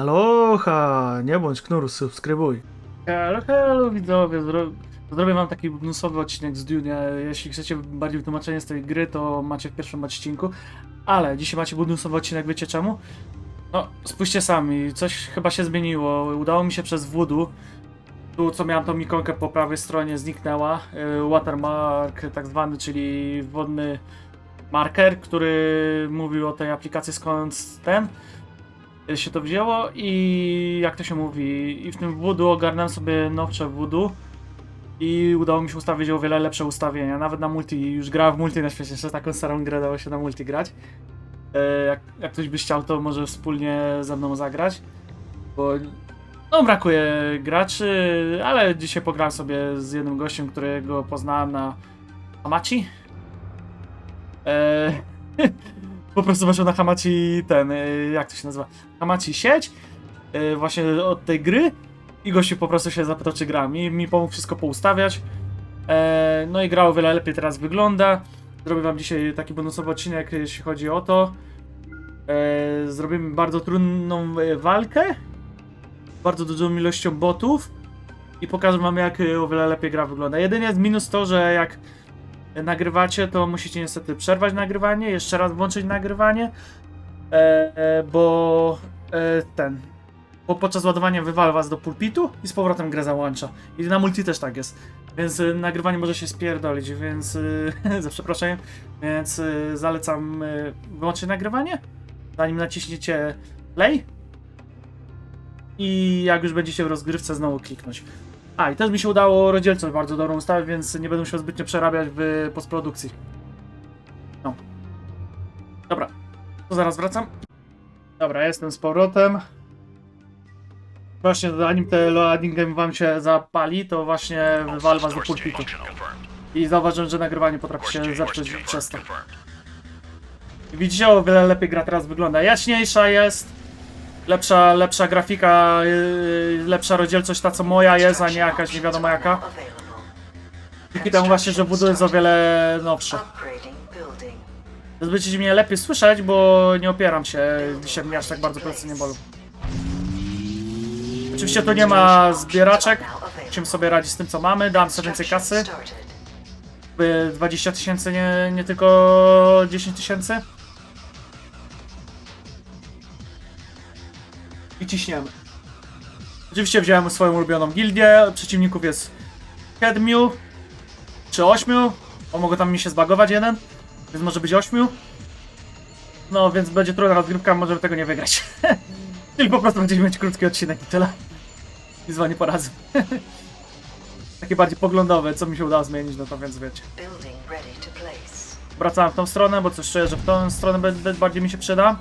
Aloha! Nie bądź knur, subskrybuj. Halo, halo widzowie, zro... zrobię wam taki bonusowy odcinek z Dune. Jeśli chcecie bardziej wytłumaczenie z tej gry, to macie w pierwszym odcinku. Ale dzisiaj macie bonusowy odcinek, wiecie czemu? No, spójrzcie sami, coś chyba się zmieniło. Udało mi się przez voodoo. Tu, co miałem tą ikonkę po prawej stronie, zniknęła. Y, Watermark, tak zwany, czyli wodny marker, który mówił o tej aplikacji, skąd ten się to wzięło i jak to się mówi, i w tym voodoo ogarnąłem sobie nowsze voodoo i udało mi się ustawić o wiele lepsze ustawienia, nawet na multi, już grałem w multi na świecie, jeszcze taką starą grę dało się na multi grać. E, jak, jak ktoś by chciał, to może wspólnie ze mną zagrać, bo no brakuje graczy, ale dzisiaj pograłem sobie z jednym gościem, którego poznałem na Hamachi. E, po prostu weszł na Hamachi ten, e, jak to się nazywa? Hamachi sieć, e, właśnie od tej gry i gościu po prostu się zapytał, czy gram mi pomógł wszystko poustawiać. E, no i gra o wiele lepiej teraz wygląda. Zrobię wam dzisiaj taki bonusowy odcinek, jeśli chodzi o to. E, zrobimy bardzo trudną e, walkę, bardzo dużą ilością botów i pokażę wam, jak o wiele lepiej gra wygląda. Jedynie jest minus to, że jak nagrywacie, to musicie niestety przerwać nagrywanie, jeszcze raz włączyć nagrywanie, e, e, bo e, ten, bo podczas ładowania wywala was do pulpitu i z powrotem grę załącza. I na multi też tak jest. Więc e, nagrywanie może się spierdolić, więc e, za przeproszeniem, więc e, zalecam wyłączyć nagrywanie, zanim naciśniecie play i jak już będziecie w rozgrywce znowu kliknąć. A, i też mi się udało rozdzielczość bardzo dobrą ustawić, więc nie będę musiał zbytnio przerabiać w postprodukcji. No. Dobra, to zaraz wracam. Dobra, jestem z powrotem. Właśnie zanim te loadingiem wam się zapali, to właśnie wywal was do pulpitu. I zauważyłem, że nagrywanie potrafi się zepsuć przez to. Widzicie, o wiele lepiej gra teraz wygląda. Jaśniejsza jest, lepsza, lepsza grafika, yy, lepsza rozdzielczość ta co moja jest, a nie jakaś nie wiadomo jaka. Dzięki temu właśnie, że buduję jest o wiele nowsze. Będziecie mnie lepiej słyszeć, bo nie opieram się, dzisiaj mnie aż tak bardzo plecy nie bolą. Oczywiście tu nie ma zbieraczek, czym sobie radzi z tym co mamy, dam sobie więcej kasy, by 20 tysięcy, nie, nie tylko 10 tysięcy. I ciśniemy. Oczywiście wziąłem swoją ulubioną gildię, przeciwników jest 7 czy 8, bo mogę tam mi się zbagować jeden, więc może być 8. No, więc będzie trudna rozgrywka, możemy tego nie wygrać. Czyli po prostu będziemy mieć krótki odcinek i tyle. Wyzwanie po razu. Takie bardziej poglądowe, co mi się udało zmienić, no to więc wiecie. Wracałem w tą stronę, bo coś czuję, że w tą stronę bardziej mi się przyda.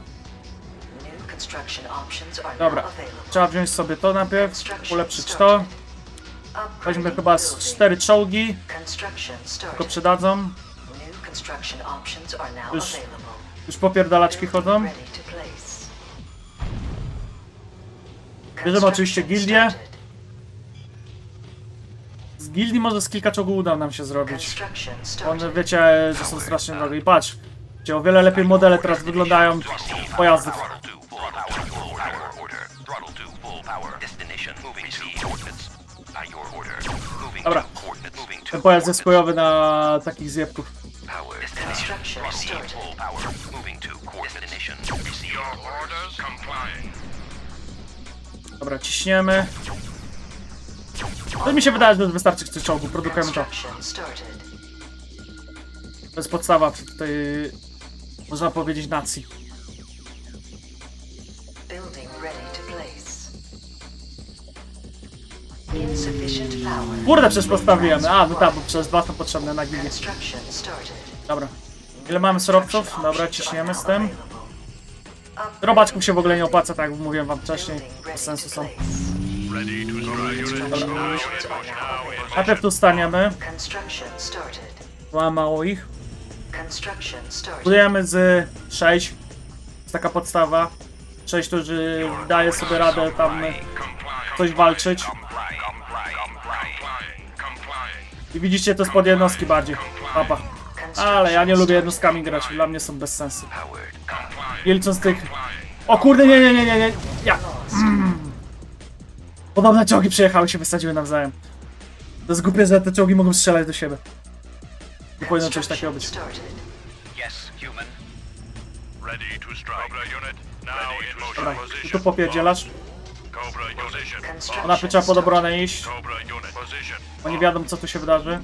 Dobra, trzeba wziąć sobie to najpierw, ulepszyć to. Weźmy chyba z cztery czołgi, tylko przydadzą. Już. Już popierdalaczki chodzą. Bierzemy oczywiście gildię. Z gildii może z kilka czołgów uda nam się zrobić. One wiecie, że są strasznie drogie. I patrz, gdzie o wiele lepiej modele teraz wyglądają pojazdów. Core destination. Receive Your orders complying. Dobra, ciśniemy. To mi się wydaje, że wystarczy tych czołgów, produkujemy to. To jest podstawa tej, można powiedzieć, nacji. Kurde, przecież postawiłem. A, no tak, bo przecież dwa są potrzebne na started. Dobra. Ile mamy surowców? Dobra, ciśniemy z tym. Robaczków się w ogóle nie opłaca, tak jak mówiłem wam wcześniej. Bez sensu są. To strike. Najpierw tu staniemy. Mam mało ich. Budujemy z 6. Jest taka podstawa. 6, którzy daje sobie radę tam coś walczyć. Widzicie, to jest pod jednostki bardziej. Papa. Ale ja nie lubię jednostkami grać, dla mnie są bez sensu. Nie licząc tych... O kurde, nie, nie, nie, nie, nie. Ja. Podobne czołgi przyjechały i się wysadziły nawzajem. To jest głupie, że te czołgi mogą strzelać do siebie. Nie powinno coś takiego być. Dobra, Position. tu popierdzielasz. Ona trzeba pod obronę iść. Bo nie wiadomo co tu się wydarzy.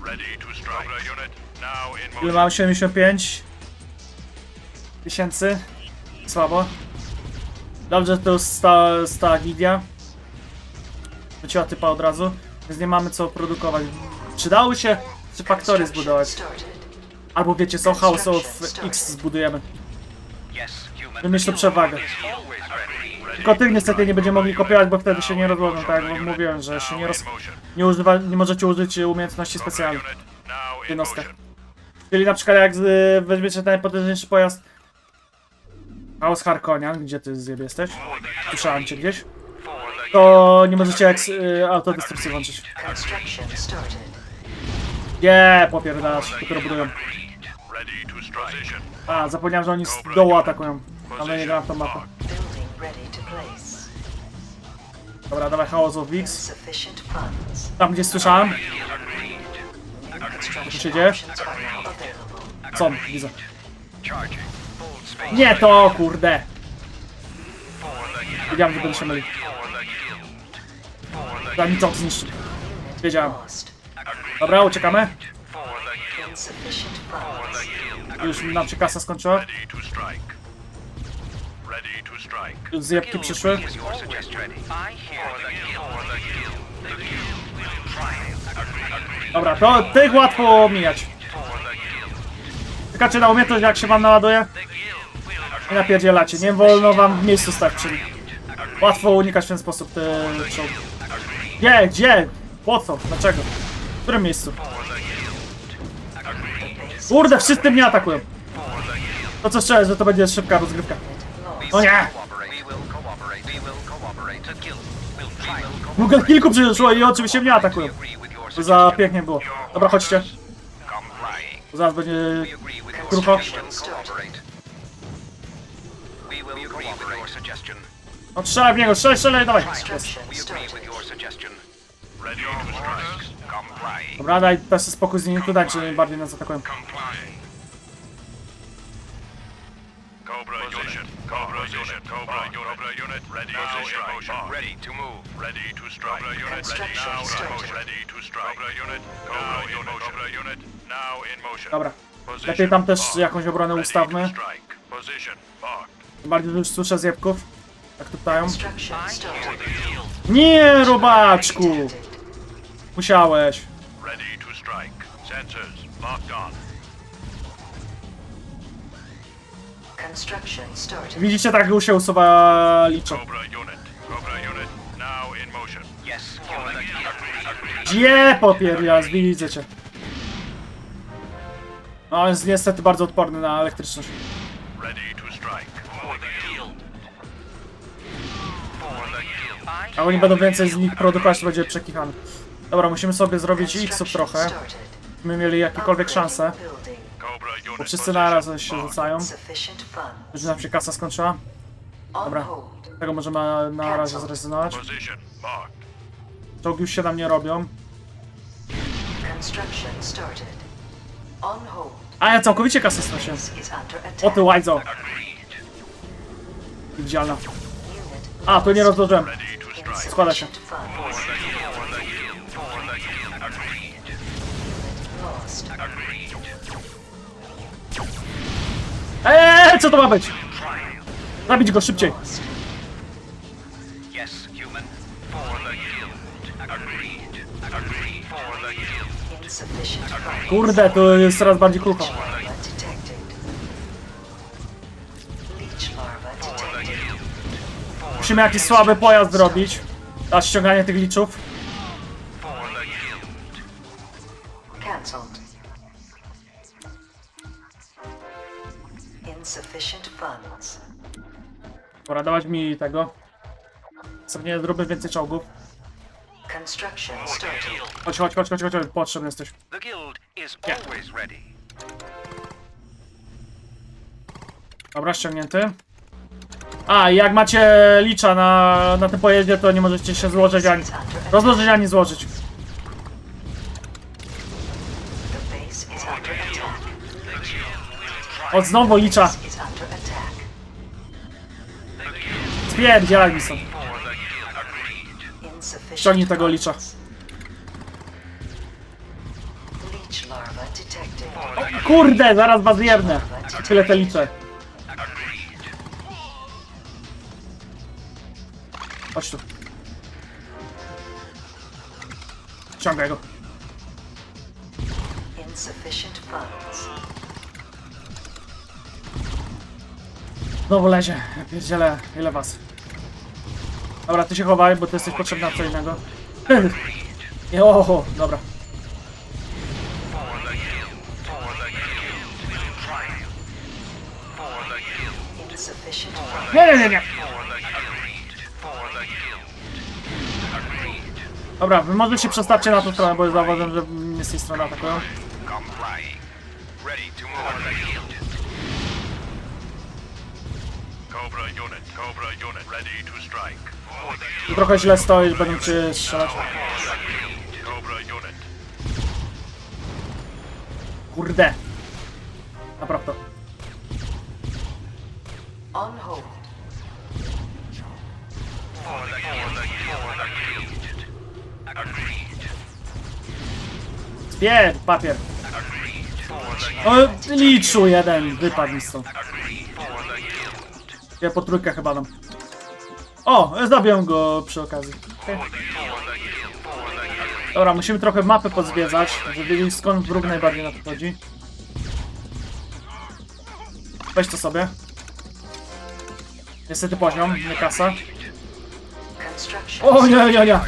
Ile mam? 75 tysięcy. Słabo. Dobrze, to jest sta, sta gilia. Wróciła typa od razu, więc nie mamy co produkować. Przydały się trzy faktory zbudować. Albo wiecie co, House of X zbudujemy. Tu przewagę. Tylko tych niestety nie będziemy mogli kopiować, bo wtedy się nie rozłożą, tak jak mówiłem, że się nie, roz... nie, używa... nie możecie użyć umiejętności specjalnych w jednostkach. Czyli na przykład jak weźmiecie najpotężniejszy pojazd Chaos Harkonian, gdzie ty zjeb jesteś? Słyszałem cię gdzieś. To nie możecie jak y, autodestrukcję włączyć. Nie, popierdalasz, dopiero budują. A, zapomniałem, że oni z dołu atakują. Ale nie gram w tą mapę. To place. Dobra, dawaj Chaos of X. Insufficient funds. Tam gdzie słyszałem. Co się dzieje? Co? Widzę. Nie to, kurde! Wiedziałem, że będę się mylił. Zanim czołg zniszczył. Wiedziałem. Lost. Dobra, uciekamy. Insufficient funds. Już nam się kasa skończyła. Już zjebki przyszły. Dobra, to tych łatwo omijać. Czekacie na umiejętność, jak się wam naładuje? Nie napierdzielacie, nie wolno wam w miejscu stać, czyli łatwo unikać w ten sposób te czołgi. Gdzie? Gdzie? Po co? Dlaczego? W którym miejscu? Kurde, wszyscy mnie atakują. To co szczerze, że to będzie szybka rozgrywka. O nie! Google kilku przyszło i oczywiście mnie atakują. Za pięknie było. Dobra, chodźcie. Zaraz będzie Krucho. No strzelaj w niego, strzelaj, strzelaj, dawaj. Dobra, daj też spokój z nimi tutaj, czy bardziej nas atakują. Cobra. Cobra unit. Cobra unit. Cobra unit. Ready now in motion. Ready to move. Ready to strike. Cobra unit. Ready now in motion. Ready to strike. Cobra unit. Cobra unit. Cobra unit. Now in motion. Dobra. Lepiej tam też jakąś obronę ustawmy. to Bardziej już słyszę zjebków. Jak. Construction started. Nie, robaczku! Musiałeś. Ready to strike. Sensors locked on. Widzicie, tak się usuwa liczą. Gdzie popierdzias, widzę cię. No, on jest niestety bardzo odporny na elektryczność. Ready to strike. For the guild. For the guild. I A oni będą więcej z nich produkować, to będzie przekichany. Dobra, musimy sobie zrobić X-ów trochę. My mieli jakiekolwiek szanse. Bo wszyscy naraz się rzucają. Już nam się kasa skończyła. Dobra. Tego możemy na, na razie zrezygnować. Czołgi już się nam nie robią. A ja całkowicie kasę straciłem. O ty agreed. Widzialna. A, tu nie rozłożyłem. Składa się. Eee, co to ma być? Zabić go szybciej. Kurde, to jest coraz bardziej krucho. Musimy jakiś słaby pojazd zrobić. Na ściąganie tych liczów. Dawać mi tego. Sobie zróbmy więcej czołgów. Construction started. Chodź, chodź, chodź, chodź, chodź, chodź. potrzebny jesteś. The guild is Yeah. always ready. Dobra, ściągnięty. A, i jak macie licza na, na tym pojeździe, to nie możecie się złożyć ani... Rozłożyć ani złożyć. O, znowu licza. Spierdzielaj mi. Insufficient Ściągnij tego licza. detected. Kurde, zaraz was jebnę. Tyle te liczę. Chodź tu. Ściągaj go. Znowu lezie. Ja pierdzielę. Ile was? Dobra, ty się chowaj, bo ty jesteś potrzebna na co innego. Oho, dobra. Nie, nie, nie, nie. Dobra, wy może się przestawcie na tą stronę, bo zauważyłem, że mnie z tej strony atakują. Cobra unit. Cobra unit. Ready to strike. Tu trochę źle stoisz, będą cię strzelać. Kurde. Naprawdę. On hold. papier. O, liczu jeden, wypadł mi stąd. Ja po trójkę chyba dam. O, zabiję go przy okazji. Dobra, musimy trochę mapę podzwiedzać, żeby wiedzieć skąd wróg najbardziej na to chodzi. Weź to sobie. Niestety poziom, nie kasa. O nie, nie, nie.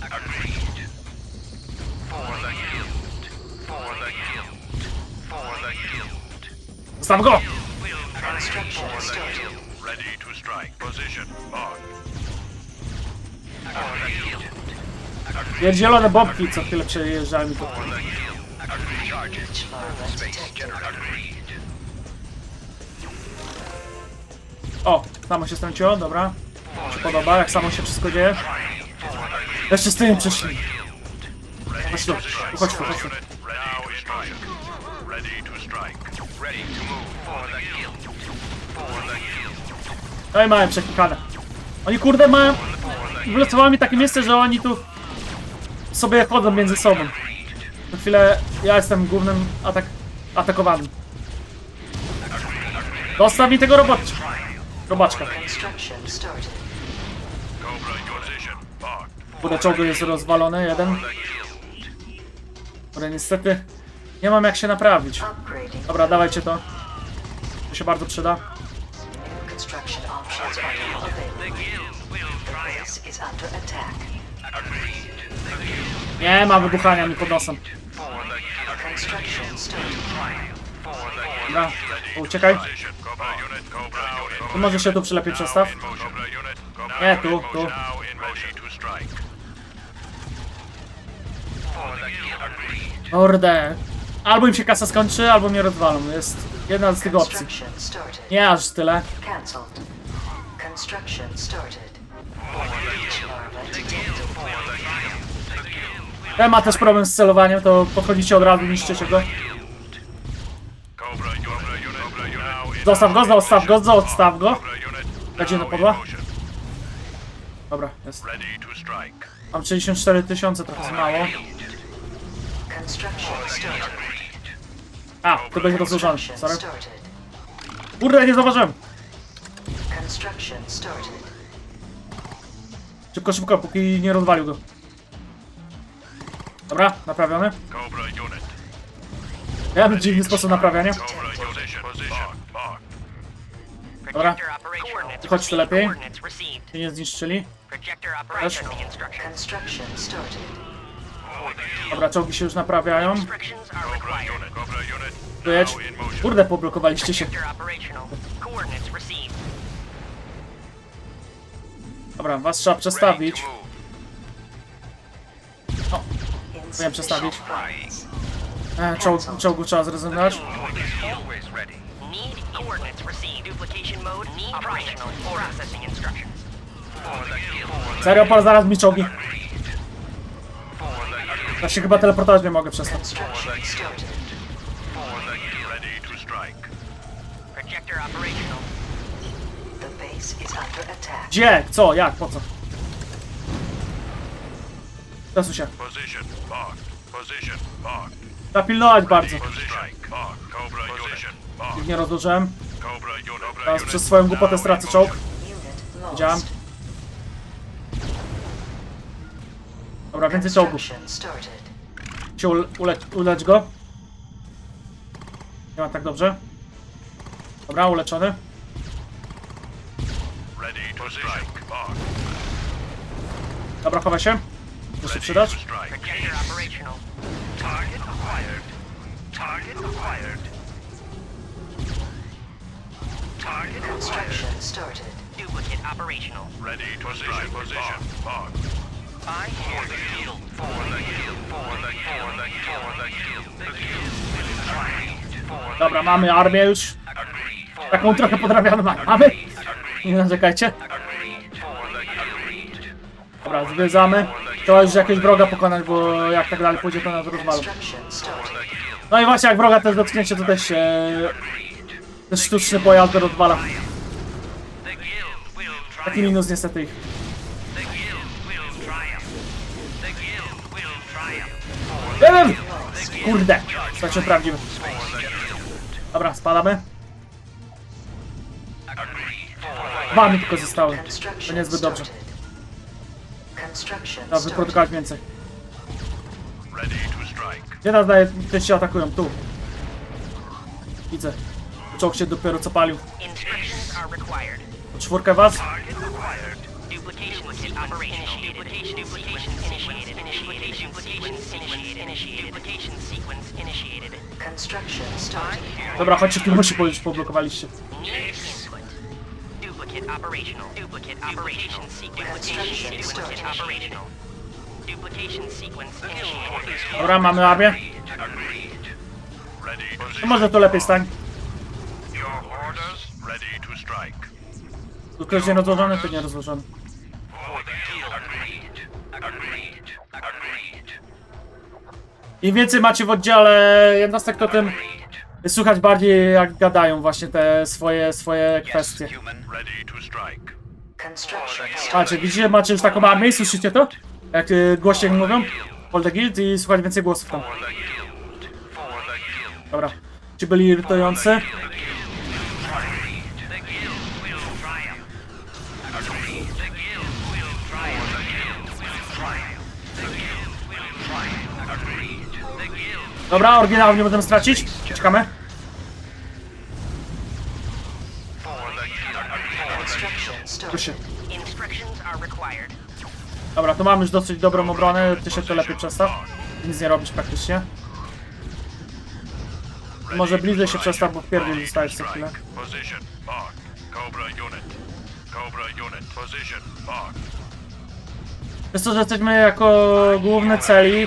Agreed. For Pierdzielone bobki, co chwilę przejeżdżają mi. Agreed. O, samo się strąciło, dobra. Się podoba, jak samo się wszystko dzieje. Jeszcze z tym przyszli. Chodź tu, chodź tu, chodź tu. To to. No i mają przeklikane. Oni kurde mają... Wylosowało mi takie miejsce, że oni tu sobie chodzą między sobą. Na chwilę ja jestem głównym atak atakowanym. Dostaw mi tego robot... robaczka. Construction started. Cobra in position. Mark. Kurde, czołg jest rozwalony, jeden. Kurde, niestety nie mam jak się naprawić. Dobra, dawajcie to. To się bardzo przyda. Construction options are available. The base is under attack. Nie ma wybuchania mi pod nosem. Dobra, uciekaj. Tu może się tu przylepiej przestaw. Nie, tu, tu. Kurde. Albo im się kasa skończy, albo mnie rozwalą. Jest jedna z tych opcji. Nie aż tyle. Construction started. Ten ma też problem z celowaniem, to podchodzicie od razu, niszczycie go. Zostaw go, zostaw go, zostaw go. Cobra unit. Leci na podła. Dobra, jest. Mam 64 tysiące, trochę za mało. A, to będzie rozłożony, sorry. Kurde, nie zauważyłem. Szybko, szybko, póki nie rozwalił go. Dobra, naprawiony. Ja mam dziwny sposób naprawiania. Dobra, chodź tu lepiej. Się nie zniszczyli. Projector. Dobra, czołgi się już naprawiają. Instructions. Kurde, poblokowaliście się. Dobra, was trzeba przestawić. To. Insufficient przestawić. E, czołg, czołgu trzeba zrezygnować. Serio, pal zaraz mi czołgi. Ja się chyba teleportować nie mogę przez to. Gdzie? Co? Jak? Po co? Przesuń się. Position marked. Position bardzo. Position marked. Cobra marked. Nie rozłożyłem. Cobra unit. Cobra Teraz przez swoją głupotę stracę czołg. Widziałem. Dobra, więcej czołgów. Się ule ule ulecz go. Nie ma tak dobrze. Dobra, uleczony. Dobra, chowa się. Muszę Ready przydać. to strike. Projector operational. Target acquired. Target acquired. Target acquired. Construction started. Duplicate operational. Ready to strike. Position marked. I hear For the kill. For the kill. For the kill. For the kill. For the kill. The kill will strike. For Dobra, mamy armię już. Taką trochę podrabianą ma- mamy. Nie narzekajcie. Dobra, zwiedzamy. Trzeba już jakiegoś wroga pokonać, bo jak tak dalej pójdzie, to nas rozwalą. No i właśnie, jak wroga też dotknięcie, to też się... Ten sztuczny pojazd rozwala. Taki minus niestety ich. Kurde! Znaczy prawdziwy. Dobra, spadamy. Dwa mi tylko zostały. To niezbyt dobrze. Trzeba wyprodukować więcej. Gdzie nas daje, też się atakują? Tu. Widzę. Czołg się dopiero co palił. O czwórkę was? Dobra, chodźcie tu, musi powiedzieć, poblokowaliście. Input. Duplicate operational. Duplicate operational sequence. Duplication duplicate operational. Duplication sequence initiated. Dobra, mamy To position. może tu lepiej stań. To. Tu ktoś nie rozłożony, to nie rozłożony. Im więcej macie w oddziale jednostek, to tym słychać bardziej jak gadają właśnie te swoje, swoje kwestie. Patrzcie, widzicie, macie już taką armię i słyszycie to? Jak y, głośniej mówią? Hold the guild i słuchać więcej głosów tam. For. For. Dobra. Ci byli irytujący. Dobra, oryginału nie możemy stracić. Czekamy. Required. Dobra, tu mamy już dosyć dobrą obronę. Ty się to lepiej przestaw. Nic nie robisz praktycznie. Może bliżej się przestaw, bo w pierdol dostajesz co chwilę. Jest to, że jesteśmy jako główny celi.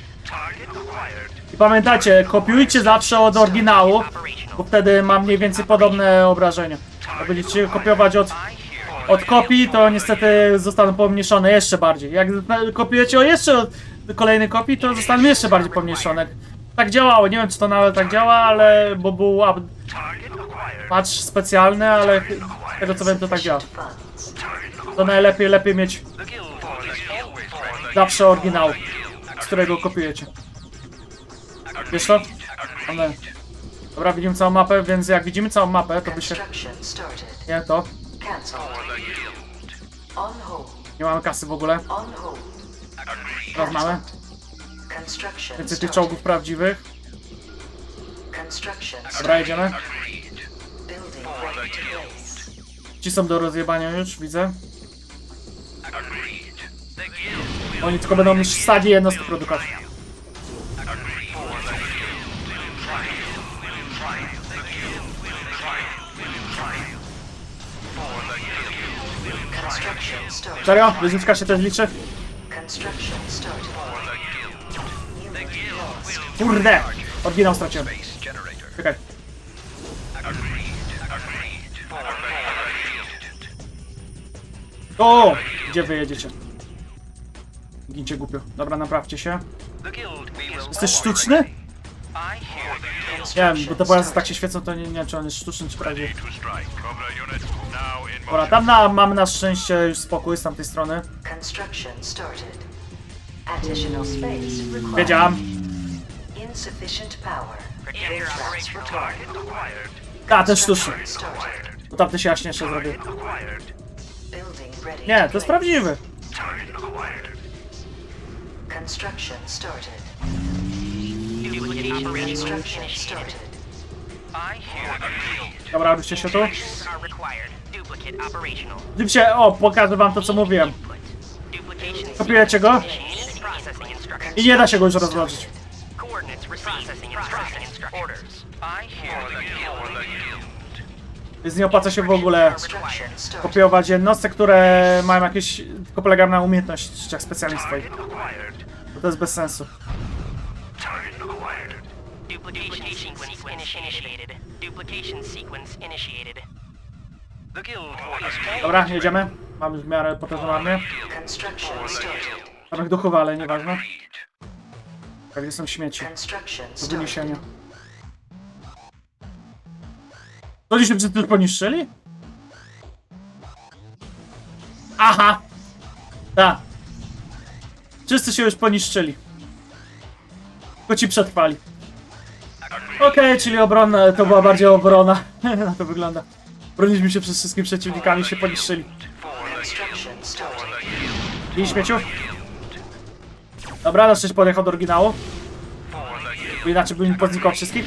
I pamiętajcie, kopiujcie zawsze od oryginału, bo wtedy ma mniej więcej podobne obrażenia. Jak będziecie kopiować od, od kopii, to niestety zostaną pomniejszone jeszcze bardziej. Jak kopiujecie o jeszcze od kolejnej kopii, to zostaną jeszcze bardziej pomniejszone. Tak działało, nie wiem czy to nawet tak działa, ale bo był up- patch specjalny, ale tego co wiem to tak działa. To najlepiej lepiej mieć zawsze oryginał, którego kopiujecie. Wiesz to? One. Dobra, widzimy całą mapę, więc jak widzimy całą mapę, to by się... Nie, to. Nie mamy kasy w ogóle. Teraz mamy. Więcej tych czołgów prawdziwych. Dobra, jedziemy. Ci są do rozjebania już, widzę. Oni tylko będą stali jednostki produkować. Serio? Wyzywka się też liczy? Kurde! Oryginał straciłem. Czekaj. O! Gdzie wy jedziecie? Gincie głupio. Dobra, naprawcie się. Jesteś sztuczny? Nie wiem, bo te pojazdy tak się świecą, to nie, nie wiem, czy on jest sztuczny, czy prawdziwy. Dobra, tam na, mamy na szczęście już spokój z tamtej strony. Wiedziałam. A, ten sztuczny. Bo tamten się jaśniejsze zrobił. Nie, to jest prawdziwy. Construction started. Duplicate operational Construction started. I hear the guild. Dobra, robicie się tu. Changes are required. Duplicate operational. Gdybyście, o, pokażę wam to, co mówiłem. Input. Duplication Kopiujecie go? initiated. Processing instructions. I nie da się go już rozłożyć. Coordinates received. Processing instructions. Orders. I hear the guild. Więc nie opłaca się w ogóle Construction started. kopiować jednostek, które mają jakieś, tylko polegają na umiejętnościach specjalnych swoich. Bo to jest bez sensu. Duplication sequence initiated. Duplication sequence initiated. The guild is Dobra, jedziemy. Mamy w miarę potężną armię. Construction started. Duchów, ale nieważne. Tak, gdzie są śmieci. Construction Do started. wyniesienia. To dzisiaj wszyscy już poniszczyli? Aha! Tak. Wszyscy się już poniszczyli. Tylko ci przetrwali. Okej, czyli obrona, to była bardziej obrona. Na to wygląda. Broniliśmy się przed wszystkimi przeciwnikami, się poniszczyli. I śmieciu? Dobra, na szczęście podjechał do oryginału. Bo inaczej bym poznikał wszystkich.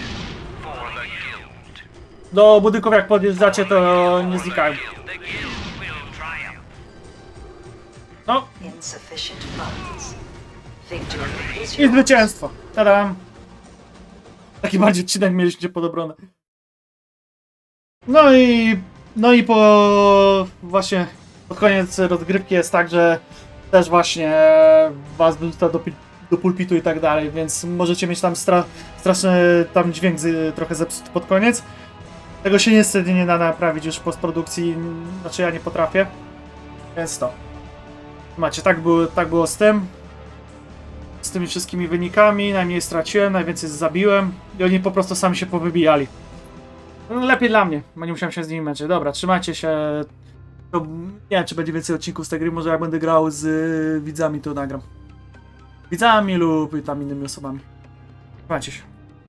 Do budynków jak podjeżdżacie, to nie znikają. No, i zwycięstwo. Tadam. Taki bardziej odcinek mieliście pod obronę. No i... No i po... Właśnie pod koniec rozgrywki jest tak, że też właśnie was wrzuca do, do pulpitu i tak dalej, więc możecie mieć tam stra straszny tam dźwięk z, trochę zepsuty pod koniec. Tego się niestety nie da naprawić już w postprodukcji, znaczy ja nie potrafię. Więc to. Macie, tak było, tak było z tym z tymi wszystkimi wynikami, najmniej straciłem, najwięcej zabiłem i oni po prostu sami się powybijali. No, Lepiej dla mnie, bo nie musiałem się z nimi męczyć. Dobra, trzymajcie się. To, nie wiem, czy będzie więcej odcinków z tej gry, może jak będę grał z y, widzami, to nagram. Widzami lub tam innymi osobami. Trzymajcie się.